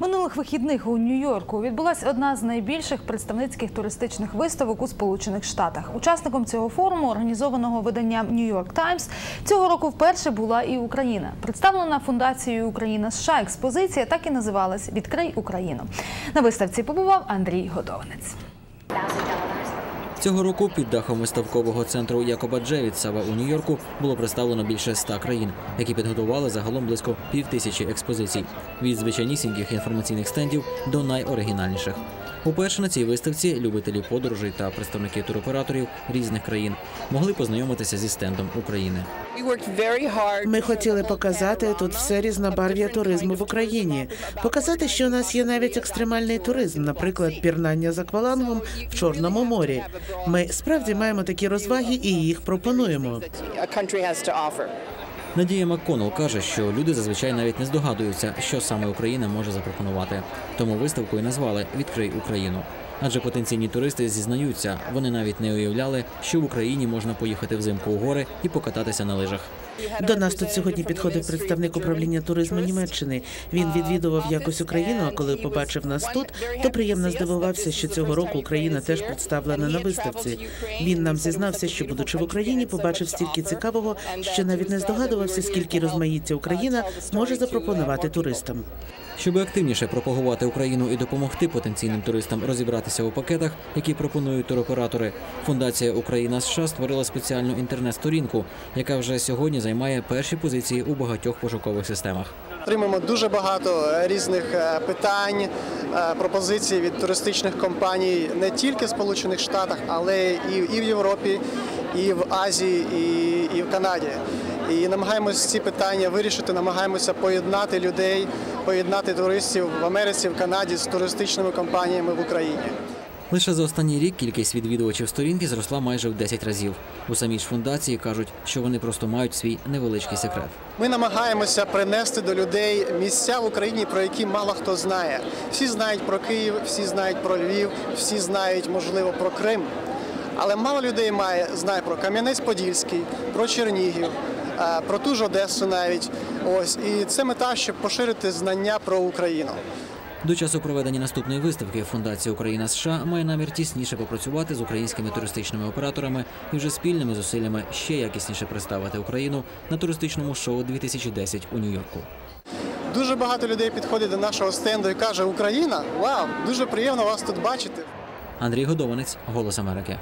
Минулих вихідних у Нью-Йорку відбулася одна з найбільших представницьких туристичних виставок у Сполучених Штатах. Учасником цього форуму, організованого виданням Нью-Йорк Таймс, цього року вперше була і Україна. Представлена фундацією Україна США експозиція так і називалась Відкрий Україну. На виставці побував Андрій Годованець. Цього року під дахом виставкового центру Якоба Джевітсава у Нью-Йорку було представлено більше ста країн, які підготували загалом близько півтисячі експозицій від звичайнісіньких інформаційних стендів до найоригінальніших. Уперше на цій виставці любителі подорожей та представники туроператорів різних країн могли познайомитися зі стендом України. Ми хотіли показати тут все різнобарв'я туризму в Україні, показати, що у нас є навіть екстремальний туризм, наприклад, пірнання з аквалангом в Чорному морі. Ми справді маємо такі розваги і їх пропонуємо. Надія Макконнелл каже, що люди зазвичай навіть не здогадуються, що саме Україна може запропонувати. Тому виставку і назвали Відкрий Україну. Адже потенційні туристи зізнаються, вони навіть не уявляли, що в Україні можна поїхати взимку у гори і покататися на лижах. До нас тут сьогодні підходив представник управління туризму Німеччини. Він відвідував якось Україну. А коли побачив нас тут, то приємно здивувався, що цього року Україна теж представлена на виставці. Він нам зізнався, що будучи в Україні, побачив стільки цікавого, що навіть не здогадувався, скільки розмаїття Україна може запропонувати туристам. Щоб активніше пропагувати Україну і допомогти потенційним туристам розібратися у пакетах, які пропонують туроператори, фундація Україна США створила спеціальну інтернет-сторінку, яка вже сьогодні займає перші позиції у багатьох пошукових системах. Отримуємо дуже багато е, різних е, питань, е, пропозицій від туристичних компаній не тільки в Сполучених Штатах, але і, в Європі, і в Азії, і в Канаді. І намагаємося ці питання вирішити, намагаємося поєднати людей, поєднати туристів в Америці, в Канаді з туристичними компаніями в Україні. Лише за останній рік кількість відвідувачів сторінки зросла майже в 10 разів. У самій ж фундації кажуть, що вони просто мають свій невеличкий секрет. Ми намагаємося принести до людей місця в Україні, про які мало хто знає. Всі знають про Київ, всі знають про Львів, всі знають, можливо, про Крим. Але мало людей має знає про Кам'янець-Подільський, про Чернігів, про ту ж Одесу навіть. Ось і це мета, щоб поширити знання про Україну. До часу проведення наступної виставки Фундація Україна США має намір тісніше попрацювати з українськими туристичними операторами і вже спільними зусиллями ще якісніше представити Україну на туристичному шоу 2010 у Нью-Йорку. Дуже багато людей підходить до нашого стенду і каже: Україна, вау, дуже приємно вас тут бачити. Андрій Годованець, Голос Америки.